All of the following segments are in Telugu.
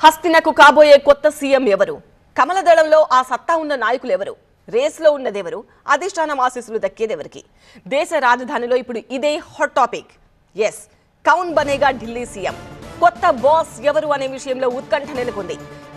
హస్తినకు కాబోయే కొత్త సీఎం ఎవరు? కమలదళంలో ఆ సత్తా ఉన్న నాయకులు ఎవరు రేస్లో ఉన్నదెవరు? అధిష్టానం ఆశీస్సులు దక్కేదెవరికి? దేశ రాజధానిలో ఇప్పుడు ఇదే హాట్ టాపిక్ ఎస్ కౌన్ బనేగా ఢిల్లీ సీఎం. కొత్త బాస్ ఎవరు అనే విషయంలో ఉత్కంఠ నెలకొంది.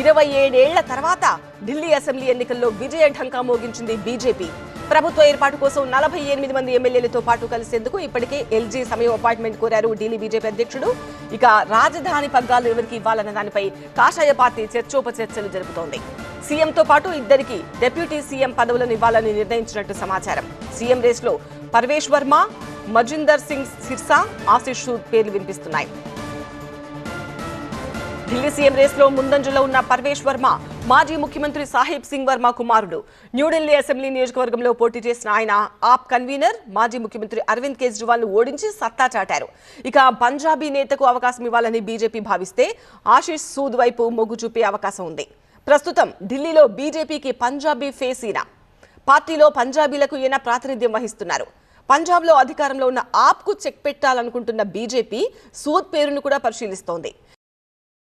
ఇరవై ఏడేళ్ళ తర్వాత ఢిల్లీ అసెంబ్లీ ఎన్నికల్లో విజయ ఢంకా మోగించింది బీజేపీ. ప్రభుత్వ ఏర్పాటు కోసం నలభై ఎనిమిది మంది ఎమ్మెల్యేలతో పాటు కలిసేందుకు ఇప్పటికే ఎల్జీ సమయం అపాయింట్మెంట్ కోరారు ఢిల్లీ బీజేపీ అధ్యక్షుడు. ఇక రాజధాని పగ్గాలు ఎవరికి ఇవ్వాలన్న దానిపై కాషాయ పార్టీ చర్చోపచర్చలు జరుపుతోంది. సీఎంతో పాటు ఇద్దరికి డిప్యూటీ సీఎం పదవులను ఇవ్వాలని నిర్ణయించినట్టు సమాచారం. సీఎం రేస్లో పర్వేష్ వర్మ మజిందర్ సింగ్ సిర్సా ఆశిష్ సూద్ పేర్లు వినిపిస్తున్నాయి. ఢిల్లీ సీఎం రేసులో ముందంజలో ఉన్న పర్వేష్ వర్మ మాజీ ముఖ్యమంత్రి సాహిబ్ సింగ్ వర్మ కుమారుడు. న్యూఢిల్లీ అసెంబ్లీ నియోజకవర్గంలో పోటీ చేసిన ఆయన ఆప్ కన్వీనర్ మాజీ ముఖ్యమంత్రి అరవింద్ కేజ్రీవాల్ను ఓడించి సత్తా చాటారు. ఇక పంజాబీ నేతకు అవకాశం ఇవ్వాలని బీజేపీ భావిస్తే ఆశీష్ సూద్ వైపు మొగ్గు చూపే అవకాశం ఉంది. ప్రస్తుతం ఢిల్లీలో బీజేపీకి పంజాబీ ఫేస్ ఈయన పార్టీలో పంజాబీలకు ఈయన ప్రాతినిధ్యం వహిస్తున్నారు. పంజాబ్లో అధికారంలో ఉన్న ఆప్కు చెక్ పెట్టాలనుకుంటున్న బీజేపీ సూద్ పేరును కూడా పరిశీలిస్తోంది.